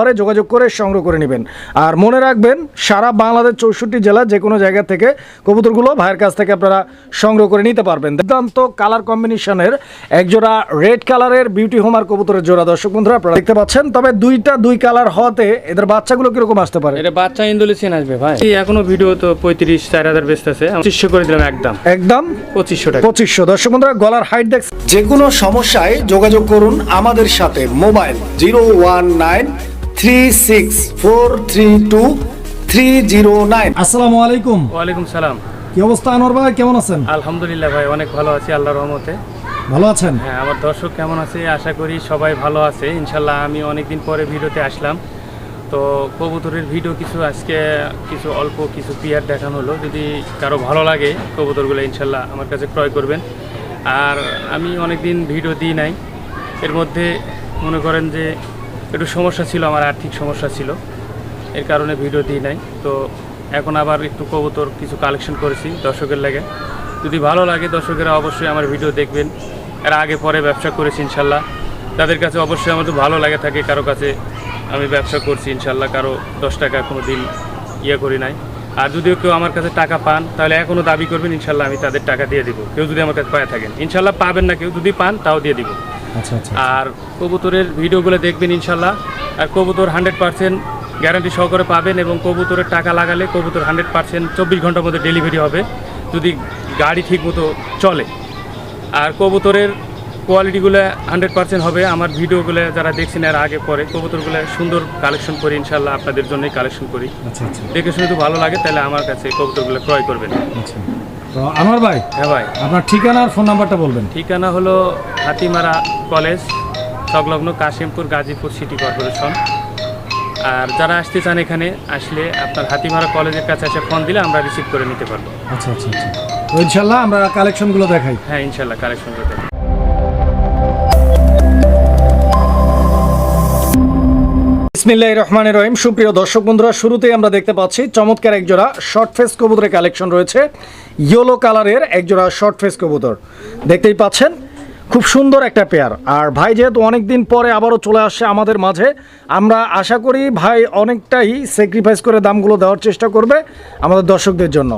নাম্বারে যোগাযোগ করে সংগ্রহ করে নেবেন। আর মনে রাখবেন সারা বাংলাদেশ চৌষট্টি জেলা যে কোনো জায়গা থেকে কবুতরগুলো ভাইয়ের কাছ থেকে আপনারা সংগ্রহ করে নিতে পারবেন। দুর্দান্ত কালার কম্বিনেশনের একজোড়া রেড কালারের বিউটি হোমার কবুতরের জোড়া। দর্শক বন্ধুরা আপনারা দেখতে পাচ্ছেন তবে দুইটা দুই কালার হওয়াতে এদের বাচ্চাগুলো কীরকম আসতে পারে? এটা বাচ্চা ইন্দোলেশিয়ান আসবে ভাই। এই এখনও ভিডিও তো পঁয়ত্রিশ চার হাজার বেস্ট আছে পঁচিশশো করে দিলাম একদম। একদম? পঁচিশশো টাকা। পঁচিশশো। দর্শক বন্ধুরা গলার হাইট দেখ যে কোনো সমস্যায় যোগাযোগ করুন আমাদের সাথে। Mobile zero one nine three six four three two three zero nine আসসালামু আলাইকুম। ওয়ালাইকুম সালাম। কি অবস্থা আনোয়ার ভাই? কেমন আছেন? আলহামদুলিল্লাহ ভাই অনেক ভালো আছি আল্লাহর রহমতে। ভালো আছেন? হ্যাঁ আমার দর্শক কেমন আছে? আশা করি সবাই ভালো আছে। ইনশাল্লাহ আমি অনেকদিন পরে ভিডিওতে আসলাম। তো কবুতরের ভিডিও কিছু আজকে কিছু অল্প কিছু পিয়ার দেখানো হলো। যদি কারও ভালো লাগে কবুতরগুলো ইনশাল্লাহ আমার কাছে ক্রয় করবেন। আর আমি অনেকদিন ভিডিও দিই নাই। এর মধ্যে মনে করেন যে একটু সমস্যা ছিল, আমার আর্থিক সমস্যা ছিল। এর কারণে ভিডিও দিই নাই। তো এখন আবার একটু কবুতর কিছু কালেকশন করেছি দর্শকের লাগে। যদি ভালো লাগে দর্শকেরা অবশ্যই আমার ভিডিও দেখবেন। এর আগে পরে ব্যবসা করেছি ইনশাল্লাহ। তাদের কাছে অবশ্যই আমার তো ভালো লাগে থাকে, কারও কাছে আমি ব্যবসা করছি ইনশাল্লাহ, কারও দশ টাকা কোনো দিন ইয়ে করি নাই। আর যদিও কেউ আমার কাছে টাকা পান, তাহলে এখনও দাবি করবেন, ইনশাল্লাহ আমি তাদের টাকা দিয়ে দিব। কেউ যদি আমার কাছে পায়ে থাকেন, ইনশাল্লাহ পাবেন না, কেউ যদি পান, তাও দিয়ে দিব। আর কবুতরের ভিডিওগুলো দেখবেন ইনশাল্লাহ। আর কবুতর হান্ড্রেড পার্সেন্ট গ্যারান্টি সহকারে পাবেন এবং কবুতরের টাকা লাগালে কবুতর হান্ড্রেড পার্সেন্ট চব্বিশ ঘণ্টার মধ্যে ডেলিভারি হবে, যদি গাড়ি ঠিক মতো চলে। আর কবুতরের কোয়ালিটিগুলো হান্ড্রেড পার্সেন্ট হবে। আমার ভিডিওগুলো যারা দেখছেন এর আগে পরে কবুতরগুলো সুন্দর কালেকশন করি ইনশাল্লাহ আপনাদের জন্যই কালেকশন করি। আচ্ছা আচ্ছা। দেখে শুনে তো ভালো লাগে তাহলে আমার কাছে কবুতরগুলো ক্রয় করবেন। আচ্ছা। তো আনোয়ার ভাই? হ্যাঁ ভাই। আপনার ঠিকানা আর ফোন নাম্বারটা বলবেন। ঠিকানা হলো হাতিমারা কলেজ সংলগ্ন কাশিমপুর গাজীপুর সিটি কর্পোরেশন। আর যারা আসতে চান এখানে আসলে আপনার হাতিমারা কলেজের কাছে এসে ফোন দিলে আমরা রিসিভ করে নিতে পারব। আচ্ছা আচ্ছা আচ্ছা। ইনশাল্লাহ আমরা কালেকশনগুলো দেখাই। হ্যাঁ ইনশাল্লাহ কালেকশন করতে বিসমিল্লাহির রহমানির রহিম। সুপ্রিয় দর্শক বন্ধুরা শুরুতেই আমরা দেখতে পাচ্ছি চমৎকার একজোড়া শর্ট ফেস কবুতরের কালেকশন রয়েছে। ইয়েলো কালারের একজোড়া শর্ট ফেস কবুতর। দেখতেই পাচ্ছেন খুব সুন্দর একটা পেয়ার আর ভাই যেহেতু অনেক দিন পরে আবারও চলে আসছে আমাদের মাঝে আমরা আশা করি ভাই অনেকটাই স্যাক্রিফাইস করে দামগুলো দেওয়ার চেষ্টা করবে আমাদের দর্শকদের জন্য।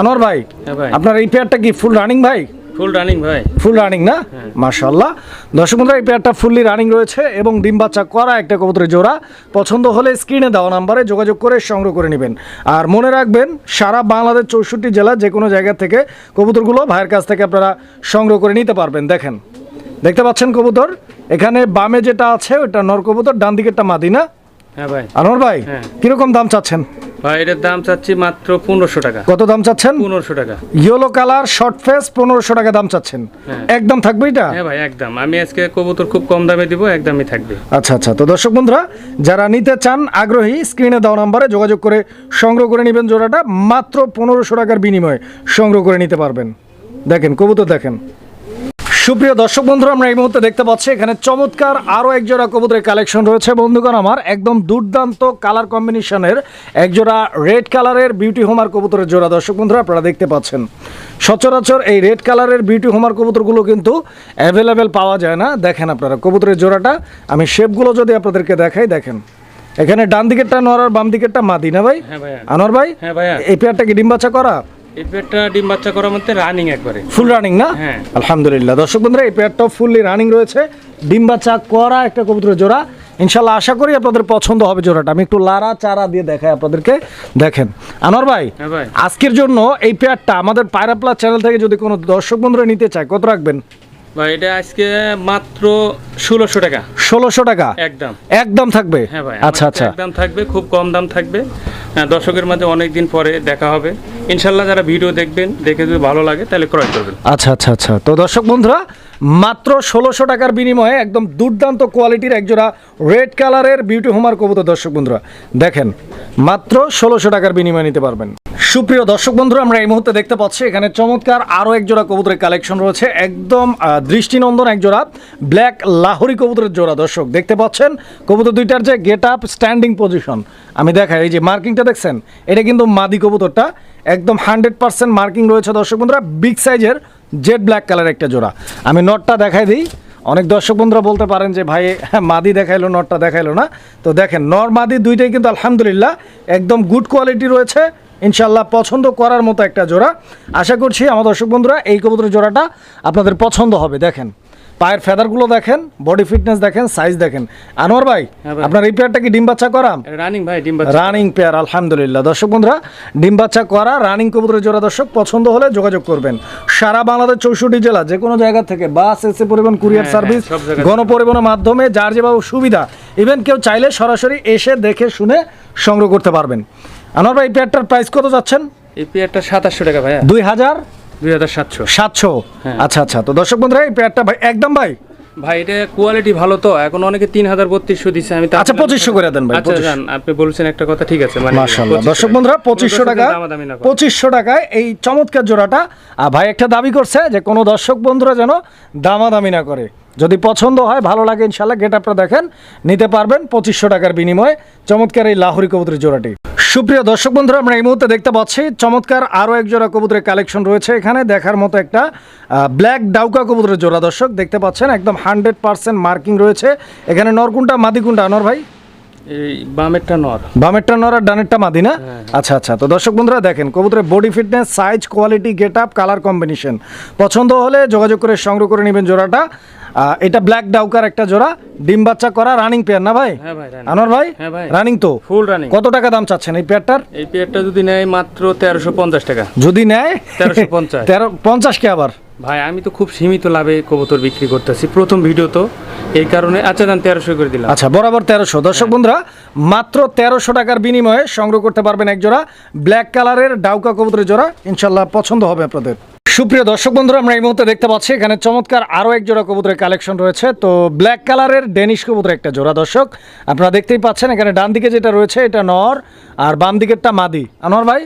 আনোয়ার হ্যাঁ ভাই। আপনার এই পেয়ারটা কি ফুল রানিং ভাই? ফুল রানিং ভাই। ফুল রানিং না? মাশাল্লাহ দর্শক বন্ধুরা এই পেয়ারটা ফুললি রানিং রয়েছে এবং ডিম বাচ্চা করা একটা কবুতরের জোড়া। পছন্দ হলে স্ক্রিনে দেওয়া নাম্বারে যোগাযোগ করে সংগ্রহ করে নেবেন। আর মনে রাখবেন সারা বাংলাদেশ চৌষট্টি জেলা যে কোনো জায়গা থেকে কবুতরগুলো ভাইয়ের কাছ থেকে আপনারা সংগ্রহ করে নিতে পারবেন। দেখেন দেখতে পাচ্ছেন কবুতর? এখানে বামে যেটা আছে ওটা নর কবুতর ডান দিকেরটা মাদি না হ্যাঁ ভাই। আনোয়ার ভাই হ্যাঁ। কীরকম দাম চাচ্ছেন? ভাই এটার দাম চাচ্ছি মাত্র পনেরোশো টাকা। কত দাম চাচ্ছেন? পনেরোশো টাকা। ইয়েলো কালার শর্ট ফেস পনেরোশো টাকা দাম চাচ্ছেন। হ্যাঁ। একদম থাকবে এটা? হ্যাঁ ভাই একদম। আমি আজকে কবুতর খুব কম দামে দিব একদমই থাকবে। আচ্ছা আচ্ছা। তো দর্শক বন্ধুরা যারা নিতে চান আগ্রহী স্ক্রিনে দেওয়া নাম্বারে যোগাযোগ করে সংগ্রহ করে নেবেন জোড়াটা। মাত্র পনেরোশো টাকার বিনিময়ে সংগ্রহ করে নিতে পারবেন। দেখেন কবুতর দেখেন। সুপ্রিয় দর্শক বন্ধুরা আমরা এই মুহূর্তে দেখতে পাচ্ছি এখানে চমৎকার আরও একজোড়া কবুতরের কালেকশন রয়েছে। বন্ধুগণ আমার একদম দুর্দান্ত কালার কম্বিনেশনের একজোড়া রেড কালারের বিউটি হোমার কবুতরের জোড়া। দর্শক বন্ধুরা আপনারা দেখতে পাচ্ছেন সচরাচর এই রেড কালারের বিউটি হোমার কবুতরগুলো কিন্তু অ্যাভেলেবেল পাওয়া যায় না। দেখেন আপনারা কবুতরের জোড়াটা আমি শেপগুলো যদি আপনাদেরকে দেখাই দেখেন। এখানে ডান দিকেরটা নর আর বাম দিকেরটা মাদি না ভাই? হ্যাঁ আনোয়ার ভাই হ্যাঁ এই পেয়ারটা কি ডিম বাচ্চা করা? এই পেটটা ডিম বাচ্চা করার মধ্যে রানিং একবারে। ফুল রানিং না? হ্যাঁ। আলহামদুলিল্লাহ। দর্শক বন্ধুরা এই পেয়ারটাও ফুললি রানিং রয়েছে। ডিম বাচ্চা করা একটা কবুতরের জোড়া। ইনশাল্লাহ আশা করি আপনাদের পছন্দ হবে জোড়াটা। আমি একটু লারা চারা দিয়ে দেখাই আপনাদেরকে। দেখেন। আনোয়ার ভাই হ্যাঁ আজকের জন্য এই পেয়ারটা আমাদের পায়রা প্লাস চ্যানেল থেকে যদি কোনো দর্শক বন্ধুরা নিতে চায় কত রাখবেন? ভাই এটা আজকে মাত্র ষোলোশো টাকা। ষোলোশো টাকা? একদম। একদম থাকবে? হ্যাঁ ভাই আচ্ছা আচ্ছা। একদম থাকবে খুব কম দাম থাকবে। হ্যাঁ, দর্শকের মাঝে অনেক দিন পরে দেখা হবে। ইনশাল্লাহ যারা ভিডিও দেখবেন, দেখে যদি ভালো লাগে, তাহলে ক্রয় করবেন। আচ্ছা আচ্ছা আচ্ছা। তো দর্শক বন্ধুরা, মাত্র ষোলোশো টাকার বিনিময়ে একদম দুর্দান্ত কোয়ালিটির একজোড়া রেড কালারের বিউটি হোমার কবুতর দর্শক বন্ধুরা, দেখেন, মাত্র ষোলোশো টাকার বিনিময়ে নিতে পারবেন। সুপ্রিয় দর্শক বন্ধুরা, আমরা এই মুহূর্তে দেখতে পাচ্ছি, এখানে চমৎকার আরও এক জোড়া কবুতরের কালেকশন রয়েছে। একদম দৃষ্টিনন্দন এক জোড়া, ব্ল্যাক লাহোরি কবুতরের জোড়া, দর্শক দেখতে পাচ্ছেন? কবুতর দুইটার যে গেট আপ স্ট্যান্ডিং পজিশন আমি দেখাই, এই যে মার্কিংটা দেখছেন? এটা কিন্তু মাদি কবুতরটা। একদম হান্ড্রেড পার্সেন্ট মার্কিং রয়েছে, দর্শক বন্ধুরা। বিগ সাইজের জেড ব্ল্যাক কালার একটা জোড়া। আমি নটটা দেখাই দিই। অনেক দর্শক বন্ধুরা বলতে পারেন যে, ভাই, মাদি দেখাইলো নটটা দেখাইলো না। তো দেখেন, নর মাদি দুইটাই কিন্তু আলহামদুলিল্লাহ একদম গুড কোয়ালিটি রয়েছে। ইনশাল্লাহ পছন্দ করার মতো একটা জোড়া। আশা করছি আমার দর্শক বন্ধুরা এই কবুতরের জোড়াটা আপনাদের পছন্দ হবে। দেখেন পায়ের ফেদারগুলো দেখেন বডি ফিটনেস দেখেন সাইজ দেখেন। আনোয়ার ভাই হ্যাঁ আপনার এই পেয়ারটা কি ডিম বাচ্চা করা? রানিং ভাই ডিম রানিং পেয়ার আলহামদুলিল্লাহ। দর্শক বন্ধুরা ডিম বাচ্চা করা রানিং কবুতরের জোড়া দর্শক পছন্দ হলে যোগাযোগ করবেন। সারা বাংলাদেশ চৌষট্টি জেলা যে কোনো জায়গা থেকে বাস এসে পরিবহন কুরিয়ার সার্ভিস গণপরিবহনের মাধ্যমে যার যেভাবে সুবিধা ইভেন কেউ চাইলে সরাসরি এসে দেখে শুনে সংগ্রহ করতে পারবেন। আনোয়ার ভাই এই পেয়ারটার প্রাইস কত যাচ্ছেন? এই পেয়ারটা সাতাশশো টাকা ভাইয়া। দুই হাজার? দুই হাজার সাতশো। সাতশো? হ্যাঁ। আচ্ছা আচ্ছা। তো দর্শক বন্ধুরা এই পেয়ারটা ভাই একদম ভাই? ভাই এটা কোয়ালিটি ভালো তো। এখন অনেকে তিন হাজার বত্রিশশো দিচ্ছে আমি আচ্ছা, 2500 করে দেন ভাই, আচ্ছা 2500 জান আপনি বলছেন একটা কথা ঠিক আছে মানে 2500 দর্শক বন্ধুরা পঁচিশশো টাকা। পঁচিশশো টাকায় এই চমৎকার জোড়াটা। আর ভাই একটা দাবি করছে যে কোনো দর্শক বন্ধুরা যেন দামাদামি না করে। যদি পছন্দ হয় ভালো লাগে ইনশাল্লাহ গেট আপটা দেখেন নিতে পারবেন পঁচিশশো টাকার বিনিময়ে। চমৎকার এই লাহোরি কবুতরের জোড়াটি। সুপ্রিয় দর্শক বন্ধুরা আমরা এই মুহূর্তে দেখতে পাচ্ছি চমৎকার আরও এক জোড়া কবুতরের কালেকশন রয়েছে এখানে দেখার মতো একটা ব্ল্যাক ডাউকা কবুতরের জোড়া দর্শক দেখতে পাচ্ছেন একদম হান্ড্রেড পার্সেন্ট মার্কিং রয়েছে। এখানে নরকুনটা মাদিকুনটা আনোর ভাই? এই বামেরটা নর। বামেরটা নর আর ডানেরটা মাদি না? আচ্ছা আচ্ছা তো দর্শক বন্ধুরা দেখেন কবুতরের body fitness size quality get up colour combination পছন্দ হলে যোগাযোগ করে সংগ্রহ করে নেবেন জোড়াটা। এটা ব্ল্যাক ডাউকার একটা জোড়া ডিম বাচ্চা করা রানিং পেয়ার না ভাই? হ্যাঁ ভাই আনোয়ার ভাই? হ্যাঁ। রানিং তো? ফুল রানিং কত টাকা দাম চাচ্ছেন এই পেয়ারটার এই পেয়ারটা যদি নেয় মাত্র তেরোশো পঞ্চাশ টাকা। যদি নেয়? 1350 তেরো পঞ্চাশ কে আবার? ভাই আমি তো খুব সীমিত লাভে কবুতর বিক্রি করতেছি প্রথম ভিডিও তো। এই কারণে আচ্ছা দান তেরোশো করে দিলাম। আচ্ছা বরাবর তেরোশো। দর্শক বন্ধুরা মাত্র তেরোশো টাকার বিনিময়ে সংগ্রহ করতে পারবেন এক জোড়া ব্ল্যাক কালারের ডাউকা কবুতরের জোড়া। ইনশাল্লাহ পছন্দ হবে আপনাদের। সুপ্রিয় দর্শক বন্ধুরা আমরা এই মুহূর্তে দেখতে পাচ্ছি এখানে চমৎকার আরও এক জোড়া কবুতরের কালেকশন রয়েছে। তো ব্ল্যাক কালারের ডেনিশ কবুতর একটা জোড়া দর্শক। আপনারা দেখতেই পাচ্ছেন এখানে ডান দিকে যেটা রয়েছে এটা নর আর বাম দিকেরটা মাদি। আনোয়ার ভাই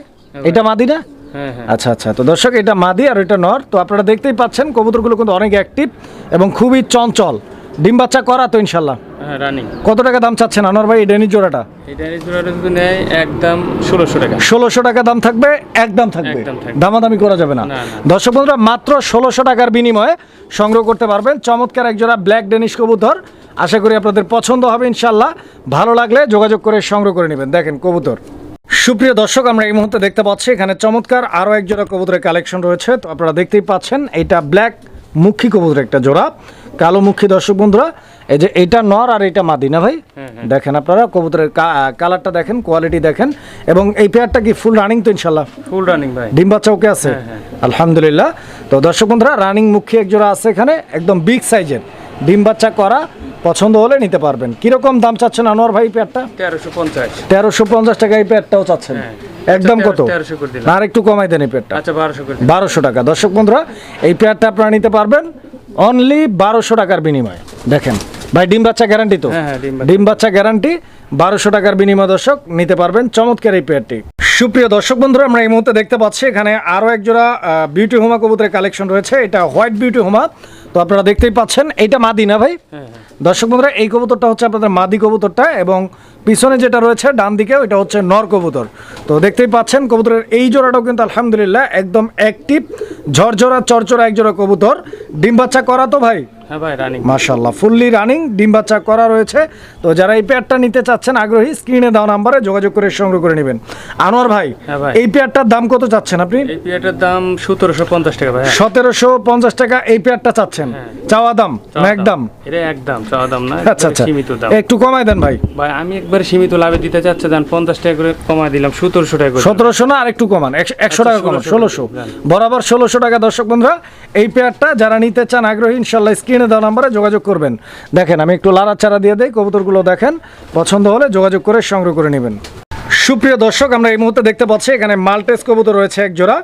এটা মাদি না? হ্যাঁ হ্যাঁ। আচ্ছা আচ্ছা। তো দর্শক এটা মাদি আর এটা নর। তো আপনারা দেখতেই পাচ্ছেন কবুতরগুলো কিন্তু অনেক অ্যাক্টিভ এবং খুবই চঞ্চল। ডিম বাচ্চা করা তো ইনশাল্লাহ। হ্যাঁ রানিং কত টাকা দাম চাচ্ছেন? আনোয়ার ভাই এই ডেনির জোড়াটা? এটা জোড়াটা যদি নেয় একদম ষোলোশো টাকা। ষোলোশো টাকা দাম থাকবে একদম থাকবে। দামাদামি করা যাবে না। দর্শক বন্ধুরা মাত্র ষোলোশো টাকার বিনিময়ে সংগ্রহ করতে পারবেন চমৎকার একজোড়া ব্ল্যাক ডেনিশ কবুতর। আশা করি আপনাদের পছন্দ হবে ইনশাল্লাহ। ভালো লাগলে যোগাযোগ করে সংগ্রহ করে নেবেন। দেখেন কবুতর। সুপ্রিয় দর্শক আমরা এই মুহূর্তে দেখতে পাচ্ছি এখানে চমৎকার আরও এক জোড়া কবুতরের কালেকশন রয়েছে। তো আপনারা দেখতেই পাচ্ছেন এটা ব্ল্যাক মুখী কবুতর একটা জোড়া। কালো মুখী দর্শক বন্ধুরা এই যে এটা নর আর এটা মাদি না ভাই? হ্যাঁ, দেখেন আপনারা কবুতরের কালারটা দেখেন কোয়ালিটি দেখেন এবং এই পেয়ারটা কি ফুল রানিং তো ইনশাল্লাহ ফুল রানিং ভাই। ডিম বাচ্চা ওকে আছে? হ্যাঁ, আলহামদুলিল্লাহ। তো দর্শক বন্ধুরা রানিং মুখী এক জোড়া আছে এখানে একদম বিগ সাইজের ডিম বাচ্চা করা পছন্দ হলে নিতে পারবেন। কীরকম দাম চাচ্ছেন আনোয়ার ভাই পেয়ারটা তেরোশো পঞ্চাশ। তেরোশো পঞ্চাশ টাকা এই পেয়ারটাও চাচ্ছেন। হ্যাঁ। একদম আচ্ছা, কত করে দিলাম। আর একটু কমাই দেন এই পেয়ারটা। আচ্ছা বারোশো বারোশো টাকা। দর্শক বন্ধুরা এই পেয়ারটা আপনারা নিতে পারবেন অনলি বারোশো টাকার বিনিময়ে। দেখেন ভাই ডিম বাচ্চা গ্যারান্টি তো? হ্যাঁ, হ্যাঁ, ডিম বাচ্চা। গ্যারান্টি বারোশো টাকার বিনিময় দর্শক নিতে পারবেন চমৎকার এই পেয়ারটি। সুপ্রিয় দর্শক বন্ধুরা আমরা এই মুহূর্তে দেখতে পাচ্ছি এখানে আরও একজোড়া বিউটি হোমা কবুতরের কালেকশন রয়েছে। এটা হোয়াইট বিউটি হোমা তো আপনারা দেখতেই পাচ্ছেন এইটা মাদি না ভাই? হ্যাঁ, দর্শক বন্ধুরা এই কবুতরটা হচ্ছে আপনাদের মাদি কবুতরটা এবং পিছনে যেটা রয়েছে, ডান দিকে, ওইটা হচ্ছে নর কবুতর। তো দেখতেই পাচ্ছেন, কবুতরের এই জোড়াটাও কিন্তু আলহামদুলিল্লাহ একদম অ্যাক্টিভ ঝরঝরা চরচরা এক জোড়া কবুতর। ডিম বাচ্চা করা তো ভাই? হ্যাঁ ভাই রানিং মাশাল্লাহ ফুললি রানিং ডিম বাচ্চা করা রয়েছে। তো যারা এই পেয়ারটা নিতে চাচ্ছেন আগ্রহী স্ক্রিনে দেওয়া নাম্বারে যোগাযোগ করে সংগ্রহ করে নেবেন। আনোয়ার ভাই হ্যাঁ এই পেয়ারটার দাম কত চাচ্ছেন আপনি? এই পেয়ারটার দাম সতেরোশো পঞ্চাশ টাকা ভাই সতেরোশো পঞ্চাশ টাকা এই পেয়ারটা চাচ্ছেন। চাওয়া দাম না একদম এটা একদম চাওয়া দাম না আচ্ছা আচ্ছা। সীমিত দাম। একটু কমাই দেন ভাই। ভাই আমি একবার সীমিত লাভে দিতে চাচ্ছি দেন পঞ্চাশ টাকা করে কমায় দিলাম সতেরোশো টাকা করে। সতেরোশো না আর একটু কমান একশো- একশো টাকা কমান 1600 ষোলোশো। বরাবর ষোলোশো টাকা দর্শক বন্ধুরা এই পেয়ারটা যারা নিতে চান আগ্রহী ইনশাল্লাহ স্ক্রিনে দেওয়া নাম্বারে যোগাযোগ করবেন। দেখেন আমি একটু লাড়াচাড়া দিয়ে দেই কবুতরগুলো দেখেন। পছন্দ হলে যোগাযোগ করে সংগ্রহ করে নেবেন। সুপ্রিয় দর্শক আমরা এই মুহূর্তে দেখতে পাচ্ছি এখানে মাল্টেস কবুতর রয়েছে এক জোড়া।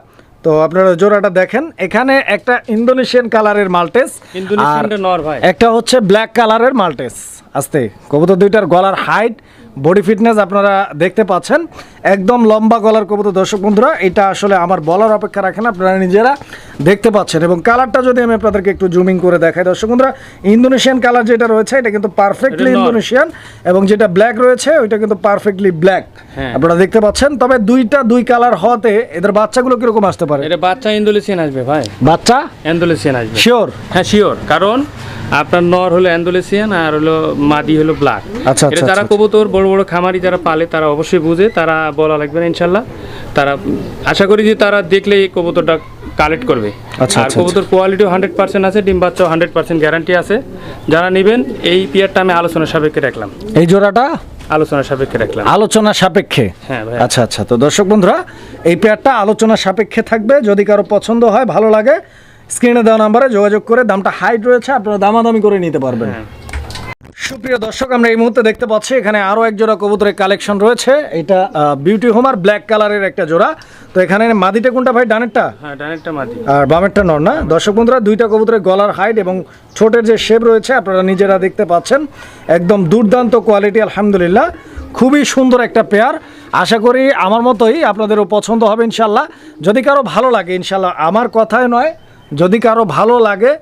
তো আপনারা জোড়াটা দেখেন এখানে একটা ইন্দোনেশিয়ান কালারের মাল্টেস আর নর ভাই। একটা হচ্ছে ব্ল্যাক কালারের মাল্টেস। আস্তে কবুতর দুইটার গলার হাইট বডি ফিটনেস আপনারা দেখতে পাচ্ছেন। একদম লম্বা গলার কবুতর। দর্শক বন্ধুরা এটা আসলে আমার বলার অপেক্ষা রাখেন আপনারা নিজেরা দেখতে পাচ্ছেন। এবং কালারটা যদি আমি আপনাদেরকে একটু জুমিং করে দেখাই দর্শক বন্ধুরা ইন্দোনেশিয়ান কালার যেটা রয়েছে এটা কিন্তু পারফেক্টলি ইন্দোনেশিয়ান এবং যেটা ব্ল্যাক রয়েছে ওইটা কিন্তু পারফেক্টলি ব্ল্যাক। আপনারা দেখতে পাচ্ছেন তবে দুইটা দুই কালার হতে এদের বাচ্চাগুলো কীরকম আসতে পারে? এটা বাচ্চা ইন্দোলেশিয়ান আসবে ভাই। বাচ্চা? ইন্দোলেশিয়ান আসবে। শিওর হ্যাঁ শিওর কারণ আপনার নর হলো অ্যান্ডোলেসিয়ান আর হলো মাদি হলো ব্ল্যাক আচ্ছা, এটা আচ্ছা, যারা আচ্ছা। কবুতর বড় বড় খামারি যারা পালে তারা অবশ্যই বুঝে তারা বলা লাগবে না ইনশাল্লাহ। তারা আশা করি যে তারা দেখলে এই কবুতরটা কালেক্ট করবে। আচ্ছা, আর আচ্ছা, কবুতর কোয়ালিটিও হান্ড্রেড পার্সেন্ট আছে ডিম বাচ্চাও হান্ড্রেড পার্সেন্ট গ্যারান্টি আছে। যারা নেবেন এই পিয়ারটা আমি আলোচনা সাপেক্ষে রাখলাম। এই জোড়াটা? আলোচনা সাপেক্ষে রাখলাম। আলোচনা সাপেক্ষে? হ্যাঁ আচ্ছা আচ্ছা। তো দর্শক বন্ধুরা এই পেয়ারটা আলোচনা সাপেক্ষে থাকবে। যদি কারও পছন্দ হয় ভালো লাগে স্ক্রিনে দেওয়া নাম্বারে যোগাযোগ করে দামটা হাইট রয়েছে আপনারা দামাদামি করে নিতে পারবেন। হ্যাঁ। সুপ্রিয় দর্শক আমরা এই মুহূর্তে দেখতে পাচ্ছি এখানে আরও এক জোড়া কবুতরের কালেকশন রয়েছে। এটা বিউটি হোমার ব্ল্যাক কালারের একটা জোড়া। তো এখানে মাদিটা কোনটা ভাই? ডানেরটা? হ্যাঁ ডানেরটা মাদি। আর বামেরটা নর না? দর্শক বন্ধুরা দুইটা কবুতরের গলার হাইট এবং ছোটের যে শেপ রয়েছে আপনারা নিজেরা দেখতে পাচ্ছেন। একদম দুর্দান্ত কোয়ালিটি আলহামদুলিল্লাহ। খুবই সুন্দর একটা পেয়ার আশা করি আমার মতোই আপনাদেরও পছন্দ হবে ইনশাল্লাহ যদি কারও ভালো লাগে ইনশাল্লাহ আমার কথায় নয় যদি কারও ভালো লাগে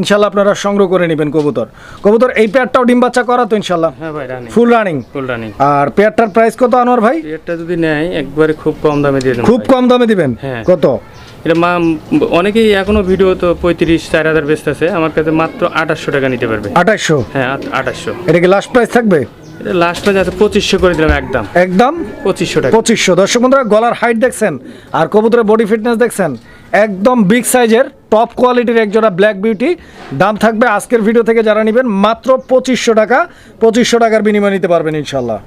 ইনশাল্লাহ আপনারা সংগ্রহ করে নেবেন কবুতর। কবুতর এই পেয়ারটাও ডিম বাচ্চা করা তো ইনশাল্লাহ? হ্যাঁ ভাই running. Full running full running আর পেয়ারটার প্রাইস কত আনোয়ার ভাই? পিয়ারটা যদি নেয় একবারে খুব কম দামে দিয়ে খুব কম দামে দিবেন? হ্যাঁ। কত? এটা মা অনেকেই এখনও ভিডিও তো পঁয়ত্রিশ চার হাজার বেচতে আছে। আমার কাছে মাত্র আঠাশশো টাকা নিতে পারবে। আঠাশশো? হ্যাঁ আঠাশশো। এটা কি লাস্ট প্রাইস থাকবে? এটা লাস্ট প্রাইস আছে পঁচিশশো করে দিলাম একদম। একদম? পঁচিশশো টাকা। পঁচিশশো। দর্শক বন্ধুরা গলার হাইট দেখছেন আর কবুতরের বডি ফিটনেস দেখছেন। একদম বিগ সাইজের টপ কোয়ালিটির একজোড়া ব্ল্যাক বিউটি দাম থাকবে আজকের ভিডিও থেকে যারা নেবেন মাত্র পঁচিশশো টাকা। পঁচিশশো টাকার বিনিময়ে নিতে পারবেন ইনশাল্লাহ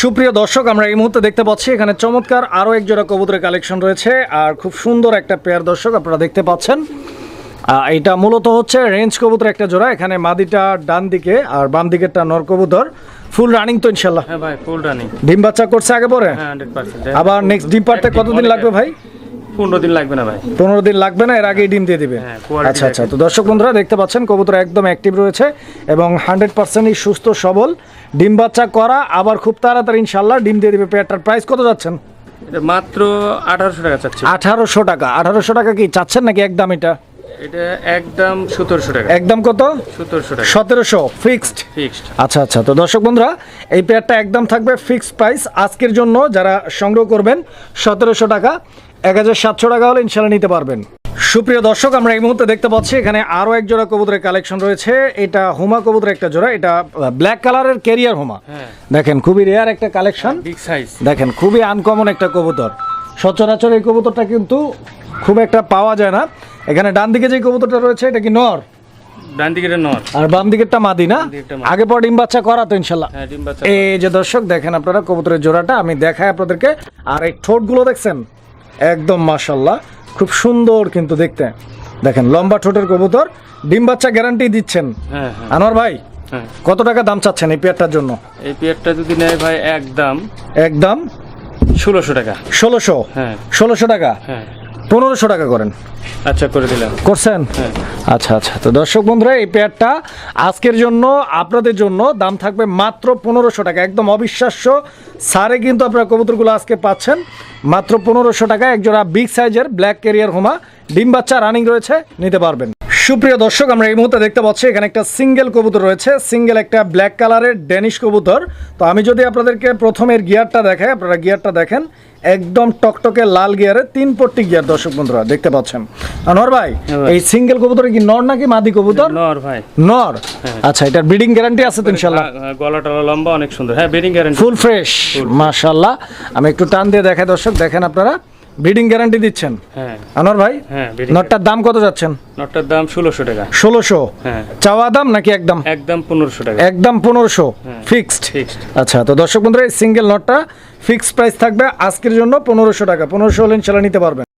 সুপ্রিয় দর্শক আমরা এই মুহূর্তে দেখতে পাচ্ছি এখানে চমৎকার আরও এক জোড়া কবুতরের কালেকশন রয়েছে আর খুব সুন্দর একটা পেয়ার দর্শক আপনারা দেখতে পাচ্ছেন। এটা মূলত হচ্ছে রেঞ্জ কবুতর একটা জোড়া। এখানে মাদিটা ডান দিকে আর বাম দিকেরটা নর কবুতর। ফুল রানিং তো ইনশাল্লাহ হ্যাঁ ভাই ফুল রানিং ডিম বাচ্চা করছে আগে পরে? হ্যাঁ হান্ড্রেড পার্সেন্ট আবার নেক্সট ডিম পারতে কতদিন লাগবে ভাই? পনেরো দিন লাগবে না ভাই। পনেরো দিন লাগবে না এর আগেই ডিম দিয়ে দিবে। হ্যাঁ, আচ্ছা আচ্ছা। তো দর্শক বন্ধুরা দেখতে পাচ্ছেন কবুতর একদম অ্যাক্টিভ রয়েছে এবং হান্ড্রেড পার্সেন্টই সুস্থ সবল। ডিম বাচ্চা করা আবার খুব তাড়াতাড়ি ইনশাল্লাহ ডিম দিয়ে দিবে। পেয়ারটার প্রাইস কত যাচ্ছেন? মাত্র আঠারোশো টাকা চাচ্ছি। আঠারোশো টাকা। আঠারোশো টাকা কি চাচ্ছেন নাকি একদম এটা? এটা একদম সতেরোশো টাকা। একদম কত? সতেরোশো টাকা। সতেরোশো ফিক্সড ফিক্সড আচ্ছা আচ্ছা। তো দর্শক বন্ধুরা এই পেয়ারটা একদম থাকবে ফিক্সড প্রাইস আজকের জন্য যারা সংগ্রহ করবেন সতেরোশো টাকা। এক হাজার সাতশো টাকা হলে ইনশাল্লাহ নিতে পারবেন। সুপ্রিয় দর্শক আমরা এই মুহূর্তে দেখতে পাচ্ছি এখানে আরও এক জোড়া কবুতরের কালেকশন রয়েছে। এটা হুমা কবুতরের একটা জোড়া এটা ব্ল্যাক কালারের ক্যারিয়ার হুমা। হ্যাঁ। দেখেন খুবই রেয়ার একটা কালেকশন দেখেন খুবই আনকমন একটা কবুতর। সচরাচর এই কবুতরটা কিন্তু খুব একটা পাওয়া যায় না। এখানে ডান দিকে যে কবুতরটা রয়েছে এটা কি নর? ডান দিকে নর। আর বাম দিকেরটা মাদি না? আগে পর ডিম বাচ্চা করা তো ইনশাল্লাহ। হ্যাঁ এই যে দর্শক দেখেন আপনারা কবুতরের জোড়াটা আমি দেখাই আপনাদেরকে। আর এই ঠোঁটগুলো দেখছেন? একদম মাশাল্লাহ খুব সুন্দর কিন্তু দেখতে। দেখেন লম্বা ঠোঁটের কবুতর ডিম বাচ্চা গ্যারান্টি দিচ্ছেন। হ্যাঁ হ্যাঁ। আনোয়ার ভাই হ্যাঁ। কত টাকা দাম চাচ্ছেন এই পেয়ারটার জন্য? এই পেয়ারটা যদি নেয় ভাই একদম একদম ষোলোশো টাকা। ষোলোশো? হ্যাঁ। ষোলোশো টাকা? হ্যাঁ। পনেরোশো টাকা করেন। আচ্ছা করে দিলাম। করছেন? হ্যাঁ। আচ্ছা আচ্ছা। তো দর্শক বন্ধুরা এই পেয়ারটা আজকের জন্য আপনাদের জন্য দাম থাকবে মাত্র পনেরোশো টাকা। একদম অবিশ্বাস্য। সারে কিন্তু আপনারা কবুতরগুলো আজকে পাচ্ছেন। মাত্র পনেরোশো টাকা একজোড়া বিগ সাইজের ব্ল্যাক ক্যারিয়ার হোমা ডিম বাচ্চা রানিং রয়েছে নিতে পারবেন। সুপ্রিয় দর্শক আমরা এই মুহূর্তে দেখতে পাচ্ছি এখানে একটা সিঙ্গেল কবুতর রয়েছে। সিঙ্গেল একটা ব্ল্যাক কালারের ড্যানিশ কবুতর। তো আমি যদি আপনাদেরকে প্রথমের গিয়ারটা দেখাই আপনারা গিয়ারটা দেখেন। একদম টকটকে লাল গিয়ারে তিন পট্টি গিয়ার দর্শক বন্ধুরা দেখতে পাচ্ছেন। নর ভাই হ্যাঁ এই সিঙ্গেল কবুতর কি নর নাকি মাদি কবুতর? নর ভাই। নর? আচ্ছা এটার ব্রিডিং গ্যারান্টি আছে তো ইনশাল্লাহ? হ্যাঁ, হ্যাঁ, গলা টলা লম্বা অনেক সুন্দর। হ্যাঁ ব্রিডিং গ্যারান্টি। ফুল ফ্রেশ মাশাআল্লাহ আমি একটু টান দিয়ে দেখাই দর্শক দেখেন আপনারা। ব্রিডিং গ্যারান্টি দিচ্ছেন? হ্যাঁ। আনোয়ার ভাই হ্যাঁ নটটার দাম কত যাচ্ছেন? নটটার দাম ষোলোশো টাকা। ষোলোশো? হ্যাঁ। চাওয়া দাম নাকি একদম? একদম পনেরোশো টাকা। একদম পনেরোশো? হ্যাঁ। ফিক্সড? ফিক্সড। আচ্ছা তো দর্শক বন্ধুরা এই সিঙ্গেল নটটা ফিক্সড প্রাইস থাকবে। আজকের জন্য পনেরোশো টাকা। পনেরোশো হলে ইনশাল্লাহ নিতে পারবেন।